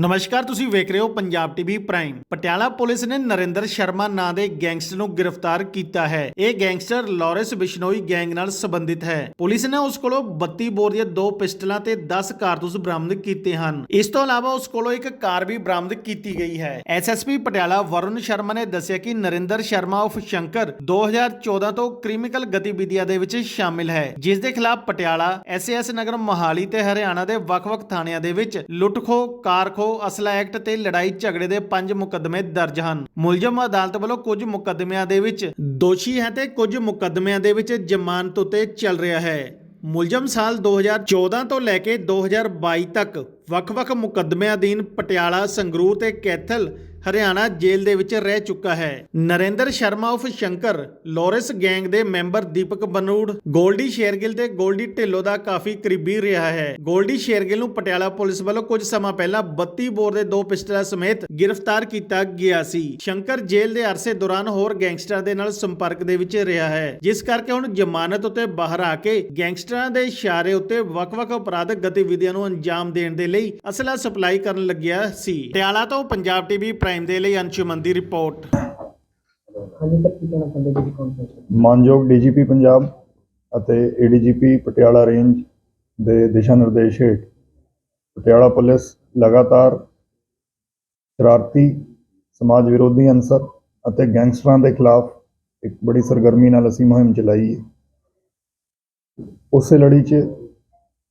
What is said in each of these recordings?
ਨਮਸਕਾਰ, ਤੁਸੀਂ ਵੇਖ ਰਹੇ ਹੋ Punjab TV prime. Patiala police ਨੇ ਨਰਿੰਦਰ ਸ਼ਰਮਾ ਨਾਂ ਦੇ ਗੈਂਗਸਟਰ ਨੂੰ ਗ੍ਰਿਫਤਾਰ ਕੀਤਾ ਹੈ। ਇਹ ਗੈਂਗਸਟਰ ਲਾਰੈਂਸ ਬਿਸ਼ਨੋਈ ਗੈਂਗ ਨਾਲ ਸੰਬੰਧਿਤ ਹੈ। ਪੁਲਿਸ ਨੇ ਉਸ ਕੋਲੋਂ 32 ਬੋਰ ਦੀਆਂ ਦੋ ਪਿਸਟਲਾਂ ਤੇ 10 ਕਾਰਤੂਸ ਬਰਾਮਦ ਕੀਤੇ ਹਨ। ਇਸ ਤੋਂ ਇਲਾਵਾ ਉਸ ਕੋਲੋਂ ਇੱਕ ਕਾਰ ਵੀ ਬਰਾਮਦ ਕੀਤੀ ਗਈ ਹੈ। ਐਸਐਸਪੀ ਪਟਿਆਲਾ ਵਰੁਣ ਸ਼ਰਮਾ ਨੇ ਦੱਸਿਆ ਕਿ ਨਰਿੰਦਰ ਸ਼ਰਮਾ ਉਫ ਸ਼ੰਕਰ 2014 ਤੋਂ ਕ੍ਰਿਮੀਨਲ ਗਤੀਵਿਧੀਆਂ ਦੇ ਵਿੱਚ ਸ਼ਾਮਿਲ ਹੈ। ਜਿਸ ਦੇ ਖਿਲਾਫ ਪਟਿਆਲਾ ਐਸਐਸ ਨਗਰ ਮੋਹਾਲੀ ਤੇ ਹਰਿਆਣਾ ਦੇ ਵੱਖ-ਵੱਖ ਥਾਣਿਆਂ ਦੇ ਵਿੱਚ ਲੁੱਟਖੋ ਕਾਰਖੋ ਅਸਲਾ ਐਕਟ ਤੇ ਲੜਾਈ ਝਗੜੇ ਦੇ ਪੰਜ ਮੁਕੱਦਮੇ ਦਰਜ ਹਨ। ਮੁਲਜ਼ਮ ਅਦਾਲਤ ਵੱਲੋਂ ਕੁਝ ਮੁਕੱਦਮਿਆਂ ਦੇ ਵਿੱਚ ਦੋਸ਼ੀ ਹੈ ਤੇ ਕੁਝ ਮੁਕੱਦਮਿਆਂ ਦੇ ਵਿੱਚ ਜ਼ਮਾਨਤ ਉਤੇ ਚੱਲ ਰਿਹਾ ਹੈ। ਮੁਲਜ਼ਮ ਸਾਲ 2014 ਤੋਂ ਲੈ ਕੇ 2022 ਤੱਕ ਵੱਖ-ਵੱਖ ਮੁਕੱਦਮਿਆਂ ਅਧੀਨ ਪਟਿਆਲਾ, ਸੰਗਰੂਰ ਤੇ ਕੈਥਲ, ਹਰਿਆਣਾ ਜੇਲ੍ਹ ਦੇ ਵਿੱਚ ਰਹਿ ਚੁੱਕਾ ਹੈ। ਨਰਿੰਦਰ ਸ਼ਰਮਾ ਉਫ ਸ਼ੰਕਰ, ਲੋਰੈਂਸ ਗੈਂਗ ਦੇ ਮੈਂਬਰ ਦੀਪਕ ਬਨੂੜ, ਗੋਲਡੀ ਸ਼ੇਰਗਿਲ ਤੇ ਗੋਲਡੀ ਢਿੱਲੋਂ ਦਾ ਕਾਫੀ ਕਰੀਬੀ ਰਿਹਾ ਹੈ। ਗੋਲਡੀ ਸ਼ੇਰਗਿਲ ਨੂੰ ਪਟਿਆਲਾ ਪੁਲਿਸ ਵੱਲੋਂ ਕੁਝ ਸਮਾਂ ਪਹਿਲਾਂ 32 ਬੋਰ ਦੇ ਦੋ ਪਿਸਟਲਾਂ ਸਮੇਤ ਗ੍ਰਿਫਤਾਰ ਕੀਤਾ ਗਿਆ ਸੀ। ਸ਼ੰਕਰ ਜੇਲ੍ਹ ਦੇ ਅਰਸੇ ਦੌਰਾਨ ਹੋਰ ਗੈਂਗਸਟਰਾਂ ਦੇ ਨਾਲ ਸੰਪਰਕ ਦੇ ਵਿੱਚ ਰਿਹਾ ਹੈ, ਜਿਸ ਕਰਕੇ ਹੁਣ ਜ਼ਮਾਨਤ ਉੱਤੇ ਬਾਹਰ ਆ ਕੇ ਗੈਂਗਸਟਰਾਂ ਦੇ ਇਸ਼ਾਰੇ ਉੱਤੇ ਵੱਖ-ਵੱਖ ਅਪਰਾਧਕ ਗਤੀਵਿਧੀਆਂ ਨੂੰ ਅੰਜਾਮ ਦੇਣ ਦੇ ਲਈ ਅਸਲਾ ਸਪਲਾਈ ਕਰਨ ਲੱਗਿਆ ਸੀ। ਪਟਿਆਲਾ ਤੋਂ ਪੰਜਾਬ ਟੀਵੀ ਪ੍ਰਾਈਮ ਦੇ ਲਈ ਅੰਸ਼ੁਮਨ ਦੀ ਰਿਪੋਰਟ। ਮਾਨਯੋਗ ਡੀਜੀਪੀ ਪੰਜਾਬ ਅਤੇ ਏਡੀਜੀਪੀ ਪਟਿਆਲਾ ਰੇਂਜ ਦੇ ਦਿਸ਼ਾ ਨਿਰਦੇਸ਼ ਹੇਠ ਪਟਿਆਲਾ ਪੁਲਿਸ ਲਗਾਤਾਰ ਸ਼ਰਾਰਤੀ ਸਮਾਜ ਵਿਰੋਧੀ ਅੰਸਰ ਅਤੇ ਗੈਂਗਸਟਰਾਂ ਦੇ ਖਿਲਾਫ ਇੱਕ ਬੜੀ ਸਰਗਰਮੀ ਨਾਲ ਅਸੀਂ ਮੁਹਿੰਮ ਚਲਾਈ ਹੈ। ਉਸੇ ਲੜੀ 'ਚ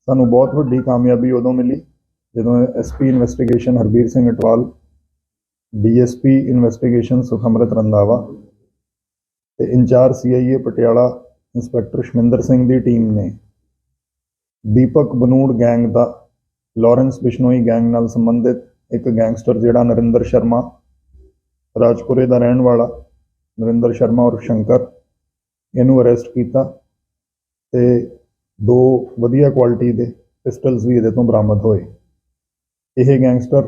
ਸਾਨੂੰ ਬਹੁਤ ਵੱਡੀ ਕਾਮਯਾਬੀ ਉਦੋਂ ਮਿਲੀ ਜਦੋਂ SP investigation Harbir Singh Atwal DSP investigation Sukhamrit Randhawa ਤੇ incharge CIA Patiala inspector Shaminder Singh ਦੀ ਟੀਮ ਨੇ ਦੀਪਕ ਬਨੂੜ ਗੈਂਗ ਦਾ ਲਾਰੈਂਸ ਬਿਸ਼ਨੋਈ ਗੈਂਗ ਨਾਲ ਸੰਬੰਧਿਤ ਇੱਕ ਗੈਂਗਸਟਰ ਜਿਹੜਾ ਨਰਿੰਦਰ ਸ਼ਰਮਾ, ਰਾਜਪੁਰੇ ਦਾ ਰਹਿਣ ਵਾਲਾ ਨਰਿੰਦਰ ਸ਼ਰਮਾ ਔਰ ਸ਼ੰਕਰ, ਇਹਨੂੰ ਅਰੈਸਟ ਕੀਤਾ ਤੇ ਦੋ ਵਧੀਆ ਕੁਆਲਿਟੀ ਦੇ ਪਿਸਟਲਸ ਵੀ ਇਹਦੇ ਤੋਂ ਬਰਾਮਦ ਹੋਏ। ਇਹ ਗੈਂਗਸਟਰ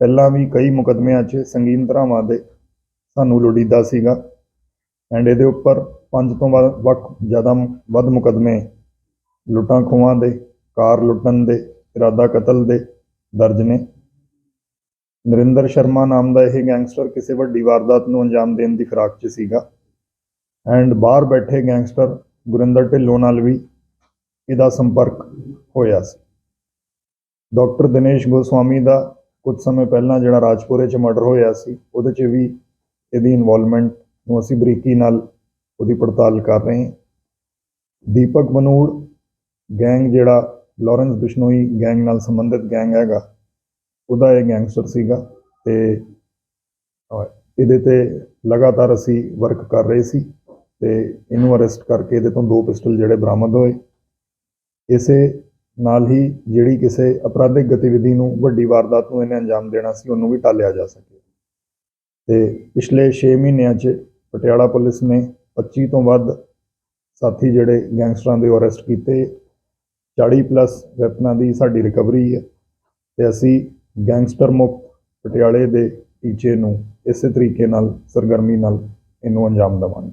ਪਹਿਲਾਂ ਵੀ ਕਈ ਮੁਕਦਮਿਆਂ 'ਚ ਸੰਗੀਨ ਧਾਰਾਵਾਂ ਦੇ ਸਾਨੂੰ ਲੋੜੀਦਾ ਸੀਗਾ ਐਂਡ ਇਹਦੇ ਉੱਪਰ ਪੰਜ ਤੋਂ ਵੱਖ ਜ਼ਿਆਦਾ ਮ- ਵੱਧ ਮੁਕਦਮੇ ਲੁੱਟਾਂ ਖੋਹਾਂ ਦੇ, ਕਾਰ ਲੁੱਟਣ ਦੇ, ਇਰਾਦਾ ਕਤਲ ਦੇ ਦਰਜ ਨੇ। ਨਰਿੰਦਰ ਸ਼ਰਮਾ ਨਾਮ ਦਾ ਇਹ ਗੈਂਗਸਟਰ ਕਿਸੇ ਵੱਡੀ ਵਾਰਦਾਤ ਨੂੰ ਅੰਜਾਮ ਦੇਣ ਦੀ ਫਿਰਾਕ 'ਚ ਸੀਗਾ ਐਂਡ ਬਾਹਰ ਬੈਠੇ ਗੈਂਗਸਟਰ ਗੁਰਿੰਦਰ ਢਿੱਲੋਂ ਨਾਲ ਵੀ ਇਹਦਾ ਸੰਪਰਕ ਹੋਇਆ ਸੀ। ਡਾਕਟਰ ਦਿਨੇਸ਼ ਗੋਸਵਾਮੀ ਦਾ ਕੁਝ ਸਮੇਂ ਪਹਿਲਾਂ ਜਿਹੜਾ ਰਾਜਪੁਰੇ 'ਚ ਮਰਡਰ ਹੋਇਆ ਸੀ, ਉਹਦੇ 'ਚ ਵੀ ਇਹਦੀ ਇਨਵੋਲਵਮੈਂਟ ਨੂੰ ਅਸੀਂ ਬਰੀਕੀ ਨਾਲ ਉਹਦੀ ਪੜਤਾਲ ਕਰ ਰਹੇ ਹਾਂ। ਦੀਪਕ ਮਨੂੜ ਗੈਂਗ ਜਿਹੜਾ ਲਾਰੈਂਸ ਬਿਸ਼ਨੋਈ ਗੈਂਗ ਨਾਲ ਸੰਬੰਧਿਤ ਗੈਂਗ ਹੈਗਾ, ਉਹਦਾ ਇਹ ਗੈਂਗਸਟਰ ਸੀਗਾ ਤੇ ਇਹਦੇ ਤੇ ਲਗਾਤਾਰ ਅਸੀਂ ਵਰਕ ਕਰ ਰਹੇ ਸੀ ਤੇ ਇਹਨੂੰ ਅਰੈਸਟ ਕਰਕੇ ਇਹਦੇ ਤੋਂ ਦੋ ਪਿਸਟਲ ਜਿਹੜੇ ਬਰਾਮਦ ਹੋਏ। ਇਸੇ ਨਾਲ ਹੀ ਜਿਹੜੀ ਕਿਸੇ ਅਪਰਾਧਿਕ ਗਤੀਵਿਧੀ ਨੂੰ ਵੱਡੀ ਵਾਰਦਾਤ ਨੂੰ ਇਹਨੇ ਅੰਜਾਮ ਦੇਣਾ ਸੀ, ਉਹਨੂੰ ਵੀ ਟਾਲਿਆ ਜਾ ਸਕੇ। ਤੇ ਪਿਛਲੇ 6 ਮਹੀਨਿਆਂ 'ਚ ਪਟਿਆਲਾ ਪੁਲਿਸ ਨੇ 25 ਤੋਂ ਵੱਧ ਸਾਥੀ ਜਿਹੜੇ ਗੈਂਗਸਟਰਾਂ ਦੇ ਅਰੈਸਟ ਕੀਤੇ 40 ਪਲੱਸ ਵੈਪਨਾਂ ਦੀ ਸਾਡੀ ਰਿਕਵਰੀ ਹੈ ਤੇ ਅਸੀਂ ਗੈਂਗਸਟਰ ਮੁਕਤ ਪਟਿਆਲੇ ਦੇ ਟੀਚੇ ਨੂੰ ਇਸੇ ਤਰੀਕੇ ਨਾਲ, ਸਰਗਰਮੀ ਨਾਲ ਇਹਨੂੰ ਅੰਜਾਮ ਦੇਵਾਂਗੇ।